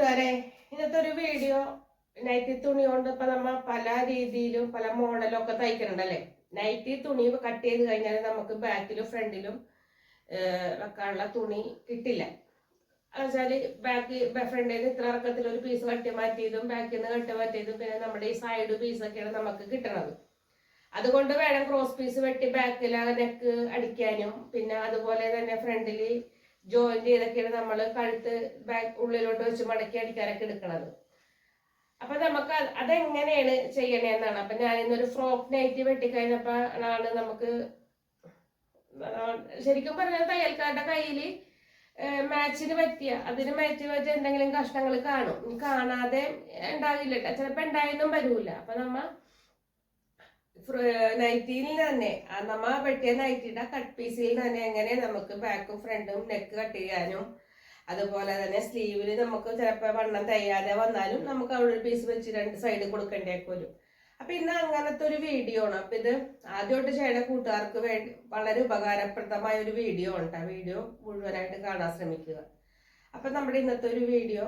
കൂട്ടുകാരെ ഇന്നത്തെ ഒരു വീഡിയോ നൈറ്റി തുണി കൊണ്ട് ഇപ്പൊ നമ്മ പല രീതിയിലും പല മോഡലും ഒക്കെ തയ്ക്കുന്നുണ്ടല്ലേ നൈറ്റി തുണി കട്ട് ചെയ്ത് കഴിഞ്ഞാൽ നമുക്ക് ബാക്കിലും ഫ്രണ്ടിലും വെക്കാനുള്ള തുണി കിട്ടില്ല. എന്നുവെച്ചാൽ ബാക്ക് ഫ്രണ്ടിൽ നിന്ന് ഇത്ര ഇറക്കത്തിൽ ഒരു പീസ് കട്ടി മാറ്റിയതും ബാക്കിൽ നിന്ന് കട്ടി മാറ്റിയതും പിന്നെ നമ്മുടെ ഈ സൈഡ് പീസൊക്കെയാണ് നമുക്ക് കിട്ടണത്. അതുകൊണ്ട് വേണം ക്രോസ് പീസ് വെട്ടി ബാക്കിൽ നെക്ക് അടിക്കാനും പിന്നെ അതുപോലെ തന്നെ ഫ്രണ്ടിൽ ജോയിന്റ് ചെയ്തൊക്കെയാണ് നമ്മൾ കഴുത്ത് ബാക്ക് ഉള്ളിലോട്ട് വെച്ച് മടക്കി അടിക്കാനൊക്കെ എടുക്കണത്. അപ്പൊ നമുക്ക് അത് അതെങ്ങനെയാണ് ചെയ്യണേന്നാണ്. അപ്പൊ ഞാൻ ഇന്നൊരു ഫ്രോക്ക് നൈറ്റി വെട്ടിക്കഴിഞ്ഞപ്പോ ആണ് നമുക്ക് ശരിക്കും പറഞ്ഞാൽ തയ്യൽക്കാരുടെ കയ്യിൽ മാച്ചിന് പറ്റിയ അതിന് മാച്ച് പറ്റിയ എന്തെങ്കിലും കഷ്ണങ്ങൾ കാണും. കാണാതെ ഉണ്ടാകില്ല. ചിലപ്പോ ഉണ്ടായെന്നും വരൂല. അപ്പൊ നമ്മ നൈറ്റിയിൽ തന്നെ. നമ്മ വെട്ടിയ നൈറ്റിയുടെ കട്ട് പീസിൽ തന്നെ എങ്ങനെ നമുക്ക് ബാക്കും ഫ്രണ്ടും നെക്ക് കട്ട് ചെയ്യാനും അതുപോലെ തന്നെ സ്ലീവിൽ നമുക്ക് ചിലപ്പോൾ വണ്ണം തയ്യാതെ വന്നാലും നമുക്ക് അവിടെ ഒരു പീസ് വെച്ച് രണ്ട് സൈഡ് കൊടുക്കേണ്ടേക്ക് വരും. അപ്പൊ ഇന്ന് അങ്ങനത്തെ ഒരു വീഡിയോ ആണ്. അപ്പൊ ഇത് ആദ്യമായിട്ട് ചെയ്യണ കൂട്ടുകാർക്ക് വേണ്ടി വളരെ ഉപകാരപ്രദമായ ഒരു വീഡിയോ ഉണ്ട് ആ വീഡിയോ മുഴുവനായിട്ട് കാണാൻ ശ്രമിക്കുക. അപ്പൊ നമ്മുടെ ഇന്നത്തെ ഒരു വീഡിയോ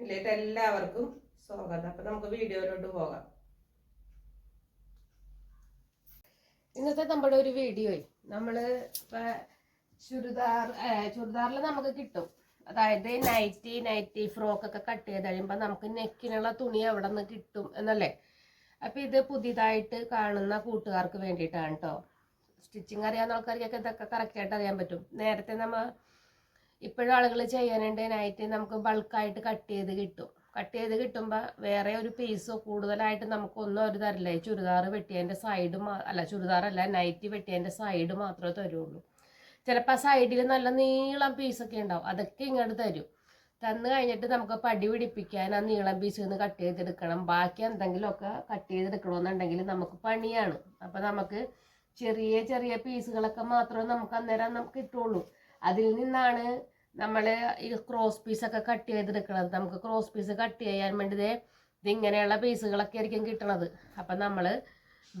ഇല്ലേ എല്ലാവർക്കും സ്വാഗതം. അപ്പൊ നമുക്ക് വീഡിയോയിലോട്ട് പോകാം. ഇന്നത്തെ നമ്മുടെ ഒരു വീഡിയോ നമ്മൾ ഇപ്പൊ ചുരിദാർ ചുരിദാറിൽ നമുക്ക് കിട്ടും. അതായത് നൈറ്റി നൈറ്റി ഫ്രോക്ക് ഒക്കെ കട്ട് ചെയ്ത് കഴിയുമ്പോൾ നമുക്ക് നെക്കിനുള്ള തുണി അവിടെ നിന്ന് കിട്ടും എന്നല്ലേ? അപ്പൊ ഇത് പുതിയതായിട്ട് കാണുന്ന കൂട്ടുകാർക്ക് വേണ്ടിയിട്ടാണ് കേട്ടോ സ്റ്റിച്ചിങ് അറിയാവുന്ന ആൾക്കാർക്കൊക്കെ ഇതൊക്കെ കറക്റ്റായിട്ട് അറിയാൻ പറ്റും. നേരത്തെ നമ്മൾ ഇപ്പോഴും ആളുകൾ ചെയ്യാനുണ്ട് നൈറ്റി നമുക്ക് ബൾക്കായിട്ട് കട്ട് ചെയ്ത് കിട്ടും. കട്ട് ചെയ്ത് കിട്ടുമ്പോൾ വേറെ ഒരു പീസോ കൂടുതലായിട്ട് നമുക്കൊന്നും അവർ തരില്ല. ഈ ചുരിദാർ വെട്ടിയതിന്റെ സൈഡ് അല്ല ചുരിദാറല്ല നൈറ്റി വെട്ടിയതിന്റെ സൈഡ് മാത്രമേ തരുള്ളൂ. ചിലപ്പോൾ ആ സൈഡിൽ നല്ല നീളം പീസൊക്കെ ഉണ്ടാവും. അതൊക്കെ ഇങ്ങോട്ട് തരും. തന്നു കഴിഞ്ഞിട്ട് നമുക്ക് പടി പിടിപ്പിക്കാൻ ആ നീളം പീസിൽ നിന്ന് കട്ട് ചെയ്തെടുക്കണം. ബാക്കി എന്തെങ്കിലുമൊക്കെ കട്ട് ചെയ്തെടുക്കണമെന്നുണ്ടെങ്കിൽ നമുക്ക് പണിയാണ്. അപ്പോൾ നമുക്ക് ചെറിയ ചെറിയ പീസുകളൊക്കെ മാത്രമേ നമുക്ക് അന്നേരം നമുക്ക് കിട്ടുള്ളൂ അതിൽ നിന്നാണ് നമ്മൾ ഈ ക്രോസ് പീസൊക്കെ കട്ട് ചെയ്തെടുക്കണത്. നമുക്ക് ക്രോസ് പീസ് കട്ട് ചെയ്യാൻ വേണ്ടി ഇതിങ്ങനെയുള്ള പീസുകളൊക്കെ ആയിരിക്കും കിട്ടണത്. അപ്പം നമ്മൾ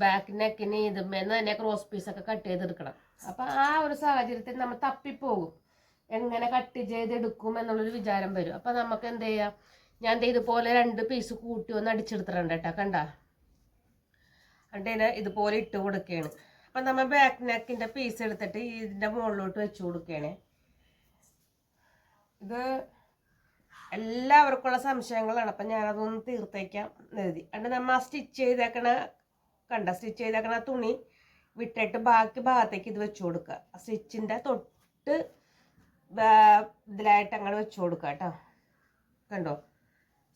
ബാക്ക് നെക്കിന് ഇതുമേന്ന് തന്നെ ക്രോസ് പീസൊക്കെ കട്ട് ചെയ്തെടുക്കണം. അപ്പം ആ ഒരു സാഹചര്യത്തിൽ നമ്മൾ തപ്പിപ്പോകും. എങ്ങനെ കട്ട് ചെയ്തെടുക്കും എന്നുള്ളൊരു വിചാരം വരും. അപ്പം നമുക്ക് എന്ത് ചെയ്യാം? ഞാൻ ഇതുപോലെ രണ്ട് പീസ് കൂട്ടി ഒന്ന് അടിച്ചെടുത്തിട്ടുണ്ട് കേട്ടോ കണ്ട? എന്നിട്ട് ഇതുപോലെ ഇട്ട് കൊടുക്കുകയാണ്. അപ്പം നമ്മൾ ബാക്ക് നെക്കിന്റെ പീസ് എടുത്തിട്ട് ഇതിന്റെ മുകളിലോട്ട് വെച്ച് കൊടുക്കുകയാണ്. ഇത് എല്ലാവർക്കുള്ള സംശയങ്ങളാണ്. അപ്പം ഞാനതൊന്ന് തീർത്തേക്കാം എഴുതി എന്നിട്ട് നമ്മൾ ആ സ്റ്റിച്ച് ചെയ്തേക്കണ കണ്ട സ്റ്റിച്ച് ചെയ്തേക്കണ തുണി വിട്ടിട്ട് ബാക്കി ഭാഗത്തേക്ക് ഇത് വെച്ച് കൊടുക്കുക. സ്റ്റിച്ചിന്റെ തൊട്ട് ഇതിലായിട്ട് അങ്ങോട്ട് വെച്ച് കൊടുക്കുക കേട്ടോ. കണ്ടോ?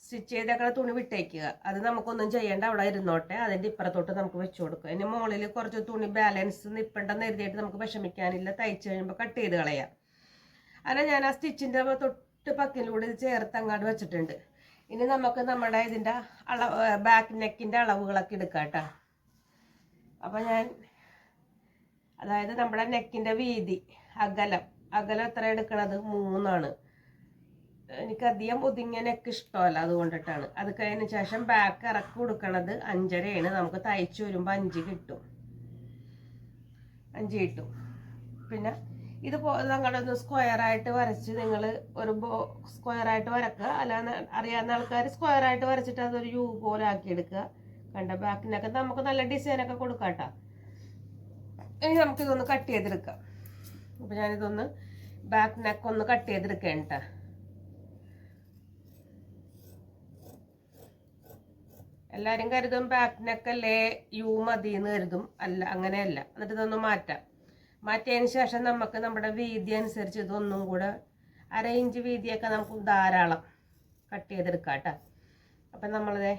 സ്റ്റിച്ച് ചെയ്തേക്കണ തുണി വിട്ടേക്കുക. അത് നമുക്കൊന്നും ചെയ്യേണ്ട അവിടെ ഇരുന്നോട്ടെ. അതിന്റെ ഇപ്പുറത്തോട്ട് നമുക്ക് വെച്ച് കൊടുക്കുക. ഇനി മുകളിൽ കുറച്ച് തുണി ബാലൻസ് നിൽപ്പണ്ടെന്ന് എഴുതിയിട്ട് നമുക്ക് വിഷമിക്കാനില്ല. തയ്ച്ച് കഴിയുമ്പോൾ കട്ട് ചെയ്ത് കളയാം. അങ്ങനെ ഞാൻ ആ സ്റ്റിച്ചിന്റെ തൊട്ട് പക്കിലൂടെ ചേർത്ത് അങ്ങോട്ട് വെച്ചിട്ടുണ്ട്. ഇനി നമുക്ക് നമ്മുടെ ഇതിന്റെ അളവ് ബാക്ക് നെക്കിന്റെ അളവുകളൊക്കെ എടുക്കാം കേട്ടോ. അപ്പം ഞാൻ അതായത് നമ്മുടെ നെക്കിന്റെ വീതി അകലം. അകലം എത്ര എടുക്കണത്? മൂന്നാണ്. എനിക്കധികം ഒതുങ്ങിയ നെക്ക് ഇഷ്ടമല്ല അതുകൊണ്ടിട്ടാണ്. അത് കഴിഞ്ഞ ശേഷം ബാക്ക് ഇറക്കി കൊടുക്കണത് അഞ്ചരയാണ്. നമുക്ക് തയ്ച്ചു വരുമ്പോൾ അഞ്ച് കിട്ടും. അഞ്ച് കിട്ടും. പിന്നെ ഇത് നിങ്ങളൊന്ന് സ്ക്വയർ ആയിട്ട് വരച്ച് നിങ്ങൾ ഒരു സ്ക്വയർ ആയിട്ട് വരക്കുക. അല്ലാതെ അറിയാവുന്ന ആൾക്കാർ സ്ക്വയർ ആയിട്ട് വരച്ചിട്ട് അതൊരു യു പോലെ ആക്കി എടുക്കുക കണ്ട ബാക്കിനൊക്കെ നമുക്ക് നല്ല ഡിസൈനൊക്കെ കൊടുക്കാം കേട്ടോ ഇനി നമുക്കിതൊന്ന് കട്ട് ചെയ്തെടുക്കാം. അപ്പം ഞാനിതൊന്ന് ബാക്ക് നെക്ക് ഒന്ന് കട്ട് ചെയ്തെടുക്കാം കേട്ടോ എല്ലാവരും കരുതും ബാക്ക് നെക്കല്ലേ യു മതി എന്ന് കരുതും. അല്ല അങ്ങനെയല്ല. എന്നിട്ട് ഇതൊന്ന് മാറ്റാം. മാറ്റിയതിന് ശേഷം നമുക്ക് നമ്മുടെ വീതി അനുസരിച്ച് ഇതൊന്നും കൂടെ അര ഇഞ്ച് വീതിയൊക്കെ നമുക്ക് ധാരാളം കട്ട് ചെയ്തെടുക്കാം കേട്ടോ. അപ്പം നമ്മളത്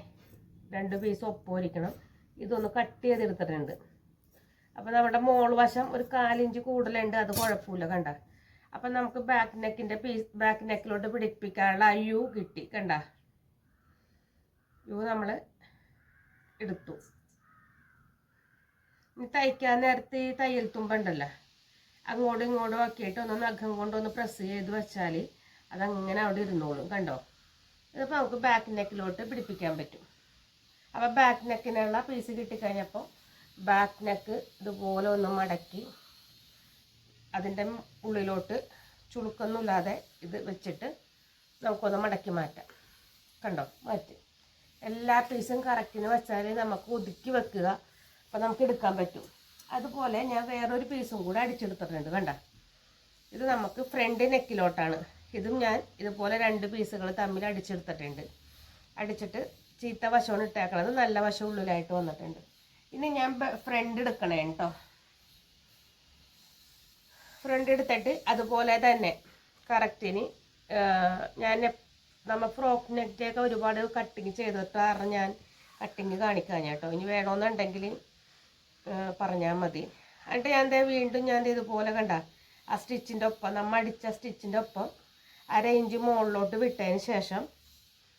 രണ്ട് പീസ് ഒപ്പൊരിക്കണം ഇതൊന്ന് കട്ട് ചെയ്തെടുത്തിട്ടുണ്ട്. അപ്പം നമ്മുടെ മോൾ വശം ഒരു കാലിഞ്ച് കൂടുതലുണ്ട് അത് കുഴപ്പമില്ല കണ്ട. അപ്പം നമുക്ക് ബാക്ക് നെക്കിന്റെ പീസ് ബാക്ക് നെക്കിലോട്ട് പിടിപ്പിക്കാനുള്ള ആ യു കിട്ടി കണ്ട. യു നമ്മൾ എടുത്തു. തയ്ക്കാൻ നേരത്തെ ഈ തയ്യൽ തുമ്പുണ്ടല്ലോ അങ്ങോട്ടും ഇങ്ങോട്ടും ആക്കിയിട്ട് ഒന്ന് നഖം കൊണ്ടൊന്ന് പ്രസ് ചെയ്ത് വെച്ചാൽ അതങ്ങനെ അവിടെ ഇരുന്നോളും കണ്ടോ? ഇതിപ്പോൾ നമുക്ക് ബാക്ക് നെക്കിലോട്ട് പിടിപ്പിക്കാൻ പറ്റും. അപ്പോൾ ബാക്ക് നെക്കിനുള്ള പീസ് കിട്ടിക്കഴിഞ്ഞപ്പോൾ ബാക്ക് നെക്ക് ഇതുപോലെ ഒന്ന് മടക്കി അതിന്റെ ഉള്ളിലോട്ട് ചുളുക്കൊന്നുമില്ലാതെ ഇത് വെച്ചിട്ട് നമുക്കൊന്ന് മടക്കി മാറ്റാം. കണ്ടോ? മാറ്റി. എല്ലാ പീസും കറക്റ്റിന് വെച്ചാൽ നമുക്ക് ഒതുക്കി വെക്കുക. അപ്പം നമുക്ക് എടുക്കാൻ പറ്റും. അതുപോലെ ഞാൻ വേറൊരു പീസും കൂടെ അടിച്ചെടുത്തിട്ടുണ്ട് കണ്ട. ഇത് നമുക്ക് ഫ്രണ്ട് നെക്കിലോട്ടാണ് ഇതും ഞാൻ ഇതുപോലെ രണ്ട് പീസുകൾ തമ്മിൽ അടിച്ചെടുത്തിട്ടുണ്ട്. അടിച്ചിട്ട് ചീത്ത വശമാണ് ഇട്ടേക്കണത്. നല്ല വശം ഉള്ളിലായിട്ട് വന്നിട്ടുണ്ട്. ഇനി ഞാൻ ഫ്രണ്ട് എടുക്കണേ കേട്ടോ ഫ്രണ്ട് എടുത്തിട്ട് അതുപോലെ തന്നെ കറക്റ്റിന് ഞാൻ നമ്മൾ ഫ്രോക്ക് നെറ്റൊക്കെ ഒരുപാട് കട്ടിങ് ചെയ്തിട്ട് കാരണം ഞാൻ കട്ടിങ് കാണിക്കാൻ കേട്ടോ ഇനി വേണമെന്നുണ്ടെങ്കിൽ പറഞ്ഞാൽ മതി. എന്നിട്ട് ഞാൻ ദേ വീണ്ടും ഞാൻ ഇതുപോലെ കണ്ട ആ സ്റ്റിച്ചിന്റെ ഒപ്പം നമ്മൾ അടിച്ച സ്റ്റിച്ചിന്റെ ഒപ്പം അര ഇഞ്ച് മുകളിലോട്ട് വിട്ടതിന് ശേഷം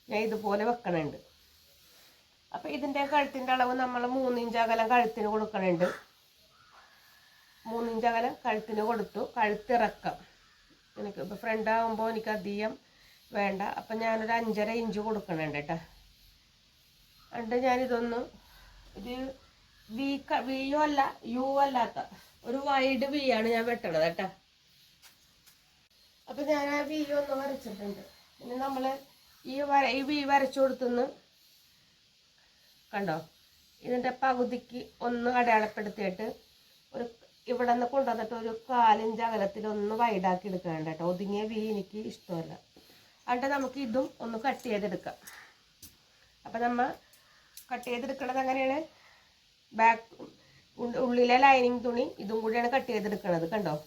ഞാൻ ഇതുപോലെ വെക്കണുണ്ട്. അപ്പോൾ ഇതിന്റെ കഴുത്തിന്റെ അളവ് നമ്മൾ മൂന്നിഞ്ച് അകലം കഴുത്തിന് കൊടുക്കണുണ്ട്. മൂന്നിഞ്ച് അകലം കഴുത്തിന് കൊടുത്തു കഴുത്തിറക്കം. എനിക്ക് ഇപ്പോൾ ഫ്രണ്ട് ആകുമ്പോൾ എനിക്ക് അധികം വേണ്ട. അപ്പം ഞാനൊരു അഞ്ചര ഇഞ്ച് കൊടുക്കണുണ്ട് കേട്ടോ. എന്നിട്ട് ഞാനിതൊന്ന് ഒരു വി വിയോ അല്ല യു അല്ലാത്ത. ഒരു വൈഡ് വി ആണ് ഞാൻ വെട്ടണത് കേട്ടോ. അപ്പം ഞാൻ ആ വി ഒന്ന് വരച്ചിട്ടുണ്ട്. പിന്നെ നമ്മൾ ഈ വര ഈ വി വരച്ചു കൊടുത്തുനിന്ന് കണ്ടോ? ഇതിന്റെ പകുതിക്ക് ഒന്ന് അടയാളപ്പെടുത്തിയിട്ട് ഒരു ഇവിടെ നിന്ന് കൊണ്ടുവന്നിട്ട് ഒരു കാലിഞ്ച് അകലത്തിൽ ഒന്ന് വൈഡാക്കി എടുക്കണം കേട്ടോ. ഒതുങ്ങിയ വി എനിക്ക് ഇഷ്ടമല്ല. എന്നിട്ട് നമുക്ക് ഇതും ഒന്ന് കട്ട് ചെയ്തെടുക്കാം. അപ്പം നമ്മൾ കട്ട് ചെയ്തെടുക്കണത് എങ്ങനെയാണ്? ബാക്ക് ഉള്ളിലെ ലൈനിങ് തുണി ഇതും കൂടിയാണ് കട്ട് ചെയ്തെടുക്കുന്നത് കണ്ടോ?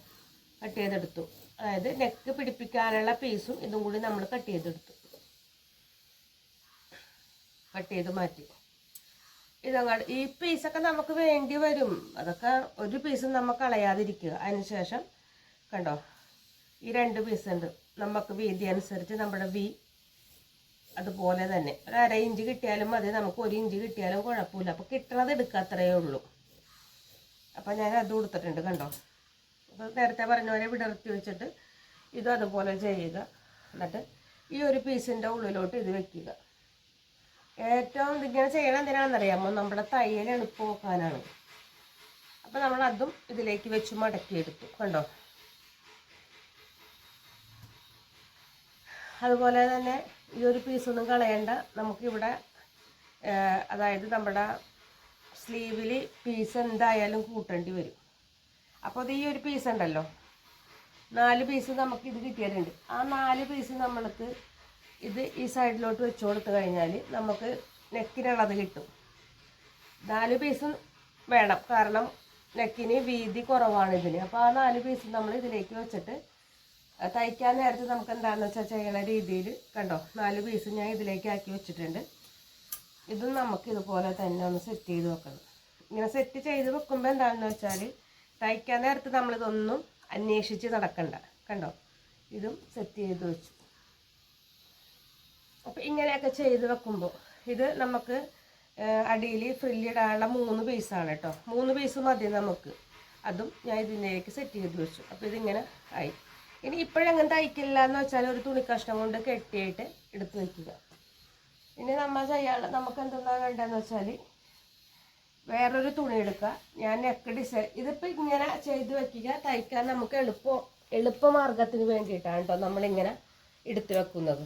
കട്ട് ചെയ്തെടുത്തു. അതായത് നെക്ക് പിടിപ്പിക്കാനുള്ള പീസും ഇതും കൂടി നമ്മൾ കട്ട് ചെയ്തെടുത്തു. കട്ട് ചെയ്ത് മാറ്റി. ഇതങ്ങാട് ഈ പീസൊക്കെ നമുക്ക് വേണ്ടി വരും. അതൊക്കെ ഒരു പീസും നമ്മൾ കളയാതിരിക്കുക. അതിനുശേഷം കണ്ടോ? ഈ രണ്ട് പീസ് ഉണ്ട് നമുക്ക് വീതി അനുസരിച്ച് നമ്മുടെ വി അതുപോലെ തന്നെ. ഒരു അര ഇഞ്ച് കിട്ടിയാലും മതി. നമുക്ക് ഒരു ഇഞ്ച് കിട്ടിയാലും കുഴപ്പമില്ല. അപ്പോൾ കിട്ടണത് എടുക്കുക അത്രയേ ഉള്ളൂ. അപ്പോൾ ഞാൻ അത് കൊടുത്തിട്ടുണ്ട് കണ്ടോ? അപ്പോൾ നേരത്തെ പറഞ്ഞ പോലെ വിടർത്തി വെച്ചിട്ട് ഇത് അതുപോലെ ചെയ്യുക. എന്നിട്ട് ഈ ഒരു പീസിന്റെ ഉള്ളിലോട്ട് ഇത് വെക്കുക. ഏറ്റവും ഇതിങ്ങനെ ചെയ്യണം എന്തിനാണെന്നറിയാമോ? നമ്മുടെ തയ്യൽ എളുപ്പമാക്കാനാണ് അപ്പോൾ നമ്മൾ അതും ഇതിലേക്ക് വെച്ച് മടക്കിയെടുത്തു കണ്ടോ? അതുപോലെ തന്നെ ഈ ഒരു പീസൊന്നും കളയണ്ട. നമുക്കിവിടെ അതായത് നമ്മുടെ സ്ലീവിൽ പീസ് എന്തായാലും കൂട്ടേണ്ടി വരും. അപ്പോൾ അത് ഈ ഒരു പീസ് ഉണ്ടല്ലോ. നാല് പീസ് നമുക്ക് ഇത് കിട്ടിയിട്ടുണ്ട് ആ നാല് പീസ് നമ്മൾക്ക് ഇത് ഈ സൈഡിലോട്ട് വെച്ച് കൊടുത്തു കഴിഞ്ഞാൽ നമുക്ക് നെക്കിനുള്ളത് കിട്ടും. നാല് പീസും വേണം. കാരണം നെക്കിന് വീതി കുറവാണ് ഇതിന്. അപ്പോൾ ആ നാല് പീസ് നമ്മൾ ഇതിലേക്ക് വെച്ചിട്ട് തയ്ക്കാൻ നേരത്ത് നമുക്ക് എന്താണെന്ന് വെച്ചാൽ ചെയ്യണ രീതിയിൽ കണ്ടോ? നാല് പീസ് ഞാൻ ഇതിലേക്ക് ആക്കി വെച്ചിട്ടുണ്ട്. ഇതും നമുക്ക് ഇതുപോലെ തന്നെ ഒന്ന് സെറ്റ് ചെയ്ത് വെക്കണം. ഇങ്ങനെ സെറ്റ് ചെയ്ത് വെക്കുമ്പോൾ എന്താണെന്ന് വെച്ചാൽ തയ്ക്കാൻ നേരത്ത് നമ്മളിതൊന്നും അന്വേഷിച്ച് നടക്കണ്ട. കണ്ടോ? ഇതും സെറ്റ് ചെയ്ത് വെച്ചു. അപ്പോൾ ഇങ്ങനെയൊക്കെ ചെയ്ത് വെക്കുമ്പോൾ ഇത് നമുക്ക് അടിയിൽ ഫ്രില്ലിടാനുള്ള മൂന്ന് പീസാണ് കേട്ടോ. മൂന്ന് പീസ് മതി നമുക്ക്. അതും ഞാൻ ഇതിലേക്ക് സെറ്റ് ചെയ്ത് വെച്ചു. അപ്പോൾ ഇതിങ്ങനെ ആയി. ഇനി ഇപ്പോഴെങ്ങനെ തയ്ക്കില്ല എന്ന് വെച്ചാൽ ഒരു തുണി കഷ്ണം കൊണ്ട് കെട്ടിയിട്ട് എടുത്ത് വയ്ക്കുക ഇനി നമ്മൾ ചെയ്യാനുള്ള നമുക്ക് എന്തെന്നാ വേണ്ടതെന്ന് വെച്ചാൽ വേറൊരു തുണി എടുക്കുക. ഞാൻ നെക്ക് ഡിസൈൻ ഇതിപ്പോൾ ഇങ്ങനെ ചെയ്ത് വെക്കുക തയ്ക്കാൻ നമുക്ക് എളുപ്പം എളുപ്പമാർഗത്തിന് വേണ്ടിയിട്ടാണ് കേട്ടോ നമ്മളിങ്ങനെ എടുത്ത് വെക്കുന്നത്.